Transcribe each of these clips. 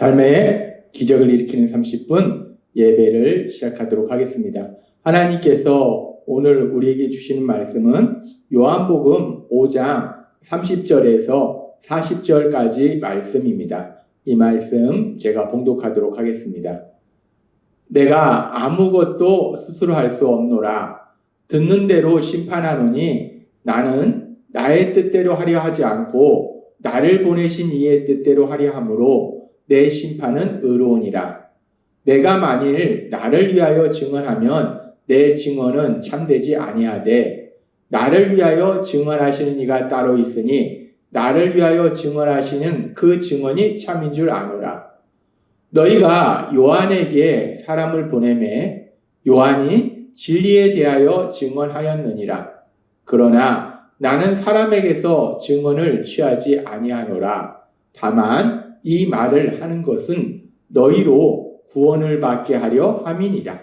삶의 기적을 일으키는 30분 예배를 시작하도록 하겠습니다. 하나님께서 오늘 우리에게 주시는 말씀은 요한복음 5장 30절에서 40절까지 말씀입니다. 이 말씀 제가 봉독하도록 하겠습니다. 내가 아무것도 스스로 할 수 없노라. 듣는 대로 심판하노니 나는 나의 뜻대로 하려 하지 않고 나를 보내신 이의 뜻대로 하려 함으로 내 심판은 의로우니라. 내가 만일 나를 위하여 증언하면 내 증언은 참되지 아니하되 나를 위하여 증언하시는 이가 따로 있으니 나를 위하여 증언하시는 그 증언이 참인 줄 아노라. 너희가 요한에게 사람을 보내매 요한이 진리에 대하여 증언하였느니라. 그러나 나는 사람에게서 증언을 취하지 아니하노라. 다만 이 말을 하는 것은 너희로 구원을 받게 하려 함이니라.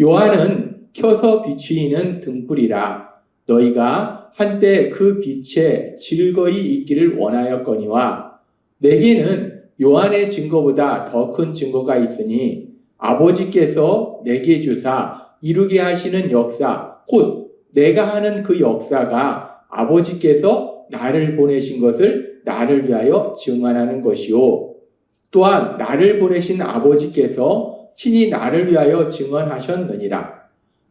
요한은 켜서 비추이는 등불이라. 너희가 한때 그 빛에 즐거이 있기를 원하였거니와 내게는 요한의 증거보다 더 큰 증거가 있으니 아버지께서 내게 주사 이루게 하시는 역사, 곧 내가 하는 그 역사가 아버지께서 나를 보내신 것을 나를 위하여 증언하는 것이요. 또한 나를 보내신 아버지께서 친히 나를 위하여 증언하셨느니라.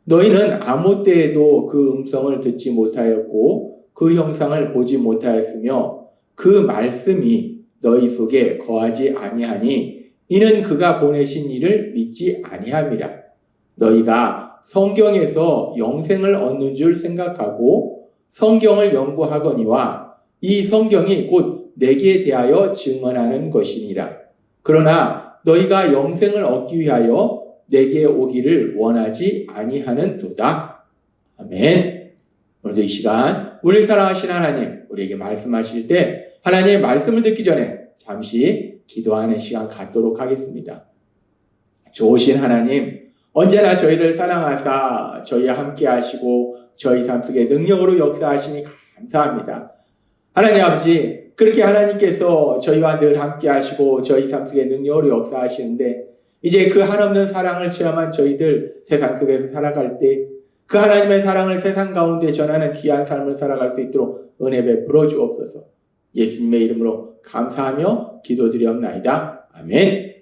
너희는 아무 때에도 그 음성을 듣지 못하였고 그 형상을 보지 못하였으며 그 말씀이 너희 속에 거하지 아니하니 이는 그가 보내신 이를 믿지 아니함이라. 너희가 성경에서 영생을 얻는 줄 생각하고 성경을 연구하거니와 이 성경이 곧 내게 대하여 증언하는 것이니라. 그러나 너희가 영생을 얻기 위하여 내게 오기를 원하지 아니하는 도다. 아멘. 오늘도 이 시간 우리 사랑하신 하나님 우리에게 말씀하실 때 하나님의 말씀을 듣기 전에 잠시 기도하는 시간 갖도록 하겠습니다. 좋으신 하나님 언제나 저희를 사랑하사 저희와 함께 하시고 저희 삶 속에 능력으로 역사하시니 감사합니다. 하나님 아버지 그렇게 하나님께서 저희와 늘 함께 하시고 저희 삶 속에 능력으로 역사하시는데 이제 그 한없는 사랑을 체험한 저희들 세상 속에서 살아갈 때 그 하나님의 사랑을 세상 가운데 전하는 귀한 삶을 살아갈 수 있도록 은혜 베풀어 주옵소서. 예수님의 이름으로 감사하며 기도드리옵나이다. 아멘.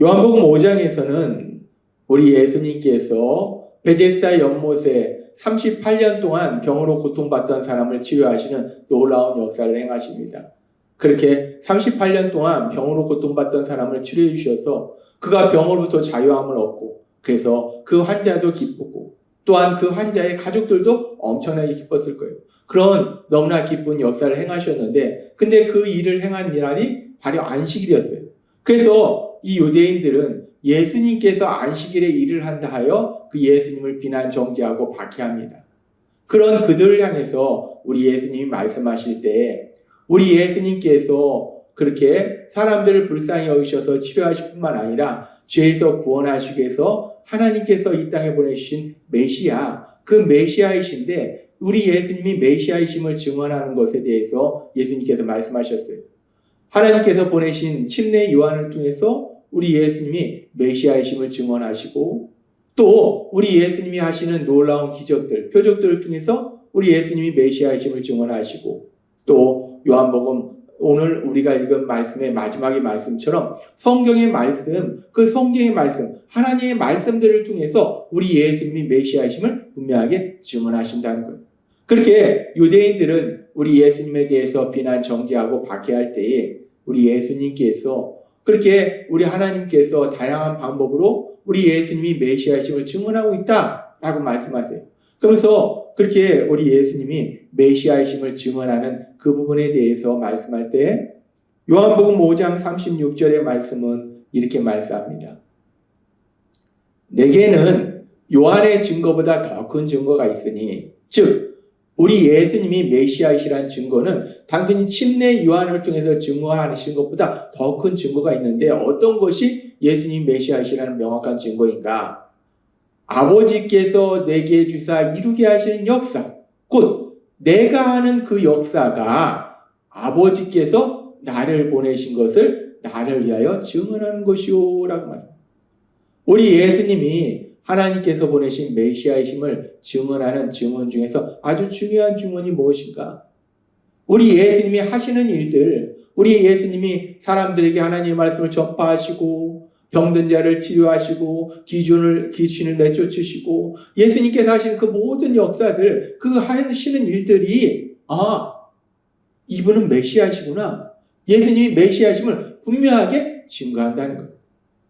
요한복음 5장에서는 우리 예수님께서 베데스다 연못에 38년 동안 병으로 고통받던 사람을 치료하시는 놀라운 역사를 행하십니다. 그렇게 38년 동안 병으로 고통받던 사람을 치료해 주셔서 그가 병으로부터 자유함을 얻고 그래서 그 환자도 기쁘고 또한 그 환자의 가족들도 엄청나게 기뻤을 거예요. 그런 너무나 기쁜 역사를 행하셨는데 근데 그 일을 행한 날이 바로 안식일이었어요. 그래서 이 유대인들은 예수님께서 안식일에 일을 한다 하여 그 예수님을 비난 정죄하고 박해합니다. 그런 그들을 향해서 우리 예수님이 말씀하실 때 우리 예수님께서 그렇게 사람들을 불쌍히 여기셔서 치료하실 뿐만 아니라 죄에서 구원하시기 위해서 하나님께서 이 땅에 보내주신 메시아, 그 메시아이신데 우리 예수님이 메시아이심을 증언하는 것에 대해서 예수님께서 말씀하셨어요. 하나님께서 보내신 침례 요한을 통해서 우리 예수님이 메시아이심을 증언하시고 또 우리 예수님이 하시는 놀라운 기적들, 표적들을 통해서 우리 예수님이 메시아이심을 증언하시고 또 요한복음 오늘 우리가 읽은 말씀의 마지막의 말씀처럼 성경의 말씀, 그 성경의 말씀, 하나님의 말씀들을 통해서 우리 예수님이 메시아이심을 분명하게 증언하신다는 거예요. 그렇게 유대인들은 우리 예수님에 대해서 비난 정죄하고 박해할 때에 우리 예수님께서 그렇게 우리 하나님께서 다양한 방법으로 우리 예수님이 메시아이심을 증언하고 있다라고 말씀하세요. 그러면서 그렇게 우리 예수님이 메시아이심을 증언하는 그 부분에 대해서 말씀할 때 요한복음 5장 36절의 말씀은 이렇게 말씀합니다. 내게는 요한의 증거보다 더 큰 증거가 있으니 즉 우리 예수님이 메시아이시라는 증거는 단순히 침례 요한을 통해서 증거하신 것보다 더 큰 증거가 있는데 어떤 것이 예수님 메시아이시라는 명확한 증거인가? 아버지께서 내게 주사 이루게 하시는 역사, 곧 내가 하는 그 역사가 아버지께서 나를 보내신 것을 나를 위하여 증언하는 것이오라고 말합니다. 우리 예수님이 하나님께서 보내신 메시아이심을 증언하는 증언 중에서 아주 중요한 증언이 무엇인가? 우리 예수님이 하시는 일들, 우리 예수님이 사람들에게 하나님의 말씀을 전파하시고 병든 자를 치료하시고 기준을 귀신을 내쫓으시고 예수님께서 하시는 그 모든 역사들, 그 하시는 일들이 아 이분은 메시아시구나. 예수님이 메시아심을 분명하게 증거한다는 것.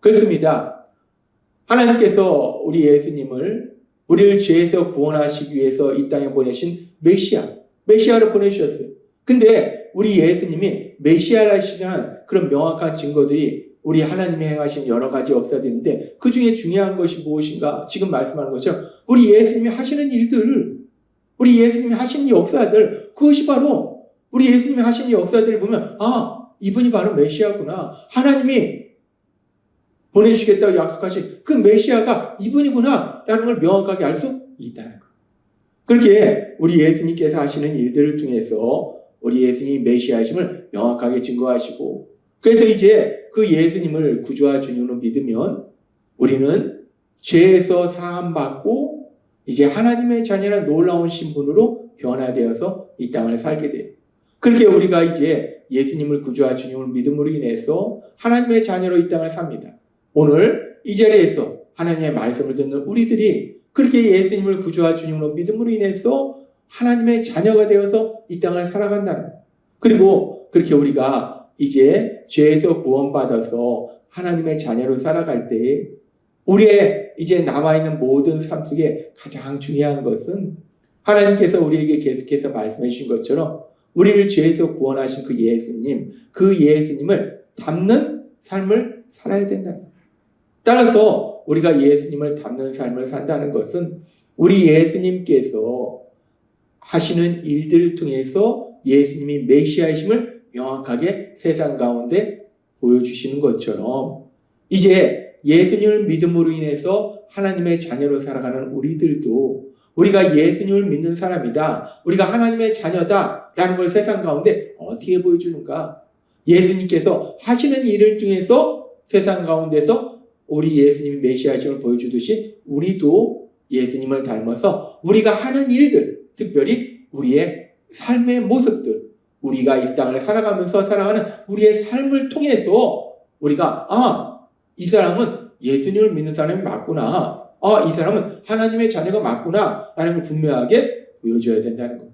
그렇습니다. 하나님께서 우리 예수님을 우리를 죄에서 구원하시기 위해서 이 땅에 보내신 메시아, 메시아를 보내주셨어요. 근데 우리 예수님이 메시아라시는 그런 명확한 증거들이 우리 하나님이 행하신 여러 가지 역사들인데 그 중에 중요한 것이 무엇인가? 지금 말씀하는 것처럼 우리 예수님이 하시는 일들, 우리 예수님이 하신 역사들, 그것이 바로 우리 예수님이 하신 역사들을 보면 아 이분이 바로 메시아구나. 하나님이 보내주시겠다고 약속하신 그 메시아가 이분이구나 라는 걸 명확하게 알 수 있다는 것. 그렇게 우리 예수님께서 하시는 일들을 통해서 우리 예수님이 메시아심을 명확하게 증거하시고 그래서 이제 그 예수님을 구주와 주님으로 믿으면 우리는 죄에서 사함받고 이제 하나님의 자녀란 놀라운 신분으로 변화되어서 이 땅을 살게 돼요. 그렇게 우리가 이제 예수님을 구주와 주님을 믿음으로 인해서 하나님의 자녀로 이 땅을 삽니다. 오늘 이 자리에서 하나님의 말씀을 듣는 우리들이 그렇게 예수님을 구주와 주님으로 믿음으로 인해서 하나님의 자녀가 되어서 이 땅을 살아간다는 것. 그리고 그렇게 우리가 이제 죄에서 구원받아서 하나님의 자녀로 살아갈 때 우리의 이제 남아있는 모든 삶 속에 가장 중요한 것은 하나님께서 우리에게 계속해서 말씀해 주신 것처럼 우리를 죄에서 구원하신 그 예수님, 그 예수님을 닮는 삶을 살아야 된다. 따라서 우리가 예수님을 닮는 삶을 산다는 것은 우리 예수님께서 하시는 일들을 통해서 예수님이 메시아이심을 명확하게 세상 가운데 보여주시는 것처럼 이제 예수님을 믿음으로 인해서 하나님의 자녀로 살아가는 우리들도 우리가 예수님을 믿는 사람이다. 우리가 하나님의 자녀다. 라는 걸 세상 가운데 어떻게 보여주는가? 예수님께서 하시는 일을 통해서 세상 가운데서 우리 예수님이 메시아심을 보여주듯이 우리도 예수님을 닮아서 우리가 하는 일들, 특별히 우리의 삶의 모습들, 우리가 이 땅을 살아가면서 살아가는 우리의 삶을 통해서 우리가 아, 이 사람은 예수님을 믿는 사람이 맞구나. 아, 이 사람은 하나님의 자녀가 맞구나. 라는 걸 분명하게 보여줘야 된다는 것.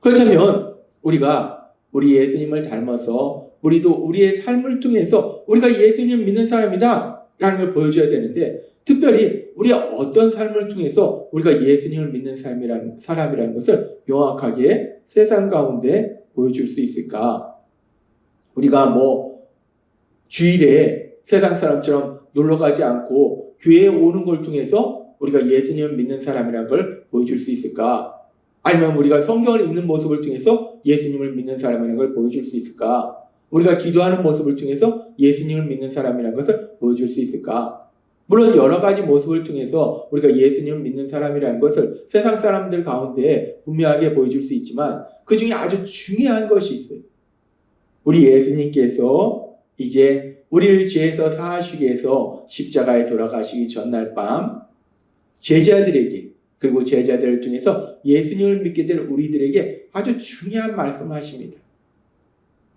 그렇다면 우리가 우리 예수님을 닮아서 우리도 우리의 삶을 통해서 우리가 예수님을 믿는 사람이다. 라는 걸 보여줘야 되는데 특별히 우리가 어떤 삶을 통해서 우리가 예수님을 믿는 삶이라는, 사람이라는 것을 명확하게 세상 가운데 보여줄 수 있을까? 우리가 뭐 주일에 세상 사람처럼 놀러 가지 않고 교회에 오는 걸 통해서 우리가 예수님을 믿는 사람이라는 걸 보여줄 수 있을까? 아니면 우리가 성경을 읽는 모습을 통해서 예수님을 믿는 사람이라는 걸 보여줄 수 있을까? 우리가 기도하는 모습을 통해서 예수님을 믿는 사람이라는 것을 보여줄 수 있을까? 물론 여러 가지 모습을 통해서 우리가 예수님을 믿는 사람이라는 것을 세상 사람들 가운데 분명하게 보여줄 수 있지만 그 중에 아주 중요한 것이 있어요. 우리 예수님께서 이제 우리를 죄에서 사하시기 위해서 십자가에 돌아가시기 전날 밤 제자들에게 그리고 제자들을 통해서 예수님을 믿게 될 우리들에게 아주 중요한 말씀을 하십니다.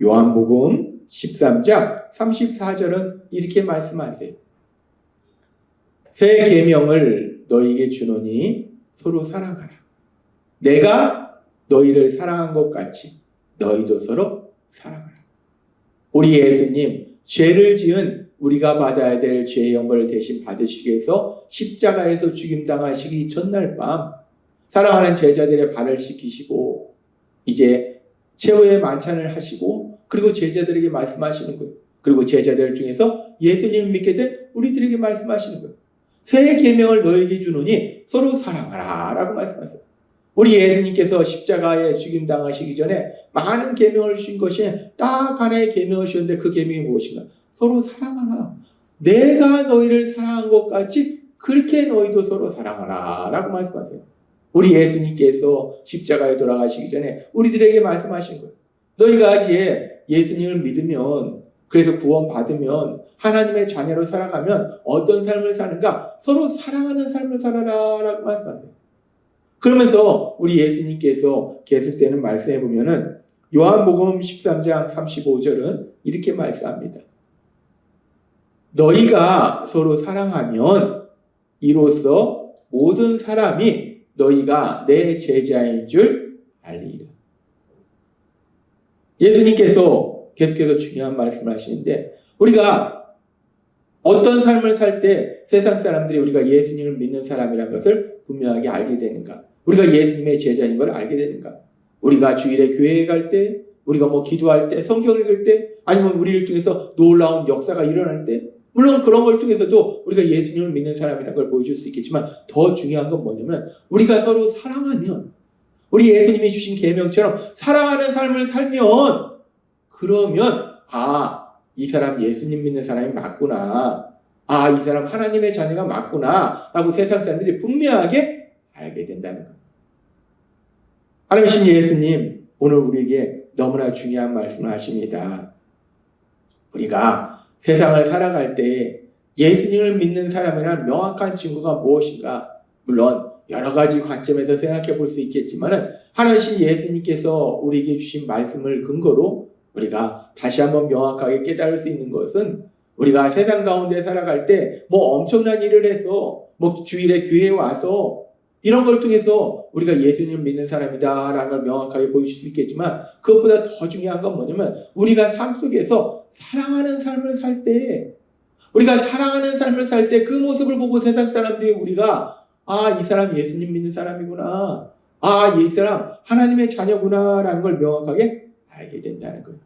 요한복음 13장 34절은 이렇게 말씀하세요. 새 계명을 너희에게 주노니 서로 사랑하라. 내가 너희를 사랑한 것 같이 너희도 서로 사랑하라. 우리 예수님 죄를 지은 우리가 받아야 될 죄의 연벌을 대신 받으시기 위해서 십자가에서 죽임당하시기 전날 밤 사랑하는 제자들의 발을 씻기시고 이제 최후의 만찬을 하시고 그리고 제자들에게 말씀하시는 거예요. 그리고 제자들 중에서 예수님 믿게 된 우리들에게 말씀하시는 거예요. 새 계명을 너에게 주노니 서로 사랑하라 라고 말씀하세요. 우리 예수님께서 십자가에 죽임 당하시기 전에 많은 계명을 주신 것이 딱 하나의 계명을 주셨는데 그 계명이 무엇인가? 서로 사랑하라. 내가 너희를 사랑한 것 같이 그렇게 너희도 서로 사랑하라 라고 말씀하세요. 우리 예수님께서 십자가에 돌아가시기 전에 우리들에게 말씀하신 거예요. 너희가 이제 예수님을 믿으면 그래서 구원 받으면 하나님의 자녀로 살아가면 어떤 삶을 사는가? 서로 사랑하는 삶을 살아라 라고 말씀하세요. 그러면서 우리 예수님께서 계속되는 말씀해 보면은 요한복음 13장 35절은 이렇게 말씀합니다. 너희가 서로 사랑하면 이로써 모든 사람이 너희가 내 제자인 줄 알리라. 예수님께서 계속해서 중요한 말씀을 하시는데 우리가 어떤 삶을 살 때 세상 사람들이 우리가 예수님을 믿는 사람이라는 것을 분명하게 알게 되는가? 우리가 예수님의 제자인 걸 알게 되는가? 우리가 주일에 교회에 갈 때, 우리가 뭐 기도할 때, 성경을 읽을 때, 아니면 우리를 통해서 놀라운 역사가 일어날 때, 물론 그런 걸 통해서도 우리가 예수님을 믿는 사람이라는 걸 보여줄 수 있겠지만 더 중요한 건 뭐냐면 우리가 서로 사랑하면 우리 예수님이 주신 계명처럼 사랑하는 삶을 살면 그러면 아 이 사람 예수님 믿는 사람이 맞구나 아 이 사람 하나님의 자녀가 맞구나 라고 세상 사람들이 분명하게 알게 된다는 거예요. 하나님이신 예수님 오늘 우리에게 너무나 중요한 말씀을 하십니다. 우리가 세상을 살아갈 때 예수님을 믿는 사람이란 명확한 증거가 무엇인가? 물론 여러 가지 관점에서 생각해 볼 수 있겠지만은 하나님 예수님께서 우리에게 주신 말씀을 근거로 우리가 다시 한번 명확하게 깨달을 수 있는 것은 우리가 세상 가운데 살아갈 때 뭐 엄청난 일을 해서 뭐 주일에 교회에 와서 이런 걸 통해서 우리가 예수님 믿는 사람이다라는 걸 명확하게 보여줄 수 있겠지만 그것보다 더 중요한 건 뭐냐면 우리가 삶 속에서 사랑하는 삶을 살 때 우리가 사랑하는 삶을 살 때 그 모습을 보고 세상 사람들이 우리가 아 이 사람 예수님 믿는 사람이구나. 아 이 사람 하나님의 자녀구나라는 걸 명확하게 알게 된다는 거예요.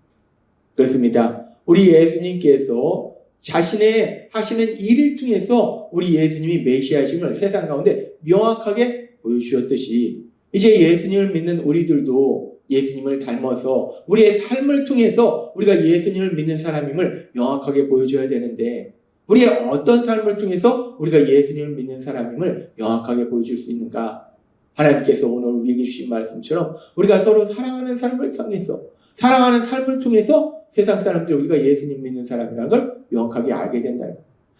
그렇습니다. 우리 예수님께서 자신의 하시는 일을 통해서 우리 예수님이 메시아심을 세상 가운데 명확하게 보여주셨듯이 이제 예수님을 믿는 우리들도 예수님을 닮아서 우리의 삶을 통해서 우리가 예수님을 믿는 사람임을 명확하게 보여줘야 되는데 우리의 어떤 삶을 통해서 우리가 예수님을 믿는 사람임을 명확하게 보여줄 수 있는가? 하나님께서 오늘 우리에게 주신 말씀처럼 우리가 서로 사랑하는 삶을 통해서 사랑하는 삶을 통해서 세상 사람들이 우리가 예수님 믿는 사람이라는 걸 명확하게 알게 된다.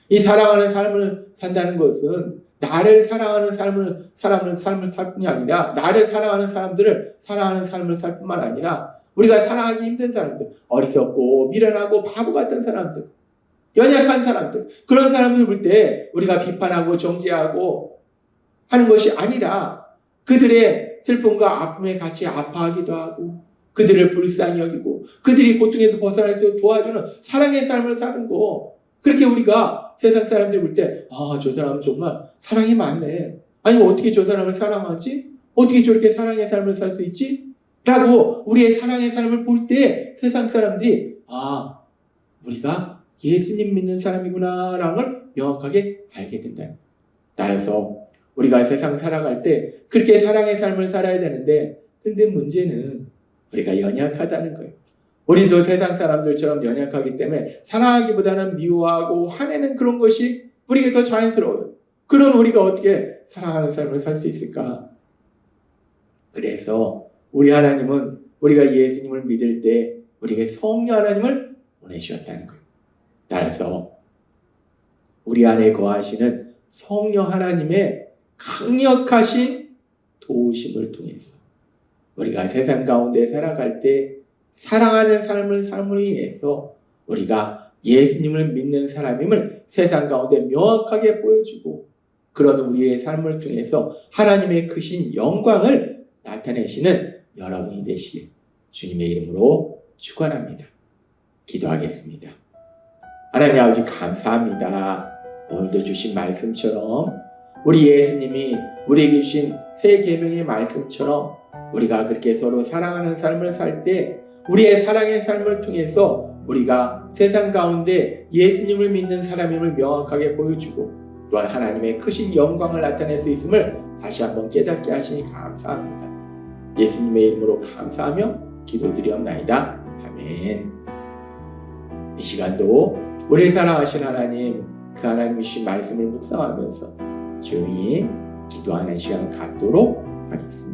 이 사랑하는 삶을 산다는 것은 나를 사랑하는 삶을 사람을 삶을 살 뿐이 아니라 나를 사랑하는 사람들을 사랑하는 삶을 살 뿐만 아니라 우리가 사랑하기 힘든 사람들, 어리석고 미련하고 바보 같은 사람들, 연약한 사람들 그런 사람들 볼 때 우리가 비판하고 정죄하고 하는 것이 아니라 그들의 슬픔과 아픔에 같이 아파하기도 하고 그들을 불쌍히 여기고 그들이 고통에서 벗어날 수 도와주는 사랑의 삶을 사는 거. 그렇게 우리가 세상 사람들 볼 때 아 저 사람 정말 사랑이 많네. 아니 어떻게 저 사람을 사랑하지? 어떻게 저렇게 사랑의 삶을 살 수 있지? 라고 우리의 사랑의 삶을 볼 때 세상 사람들이 아 우리가 예수님 믿는 사람이구나 라는 걸 명확하게 알게 된다 따라서 우리가 세상 살아갈 때 그렇게 사랑의 삶을 살아야 되는데 근데 문제는 우리가 연약하다는 거예요. 우리도 세상 사람들처럼 연약하기 때문에 사랑하기보다는 미워하고 화내는 그런 것이 우리에게 더 자연스러워요. 그런 우리가 어떻게 사랑하는 삶을 살 수 있을까? 그래서 우리 하나님은 우리가 예수님을 믿을 때 우리에게 성령 하나님을 보내주셨다는 거예요. 따라서 우리 안에 거하시는 성령 하나님의 강력하신 도우심을 통해서 우리가 세상 가운데 살아갈 때 사랑하는 삶을 삶으로 인해서 우리가 예수님을 믿는 사람임을 세상 가운데 명확하게 보여주고 그런 우리의 삶을 통해서 하나님의 크신 영광을 나타내시는 여러분이 되시길 주님의 이름으로 축원합니다. 기도하겠습니다. 하나님 아버지 감사합니다. 오늘도 주신 말씀처럼 우리 예수님이 우리에게 주신 새 계명의 말씀처럼 우리가 그렇게 서로 사랑하는 삶을 살 때 우리의 사랑의 삶을 통해서 우리가 세상 가운데 예수님을 믿는 사람임을 명확하게 보여주고 또한 하나님의 크신 영광을 나타낼 수 있음을 다시 한번 깨닫게 하시니 감사합니다. 예수님의 이름으로 감사하며 기도드리옵나이다. 아멘. 이 시간도 우리 사랑하신 하나님 그 하나님이 주신 말씀을 묵상하면서 조용히 기도하는 시간 갖도록 하겠습니다.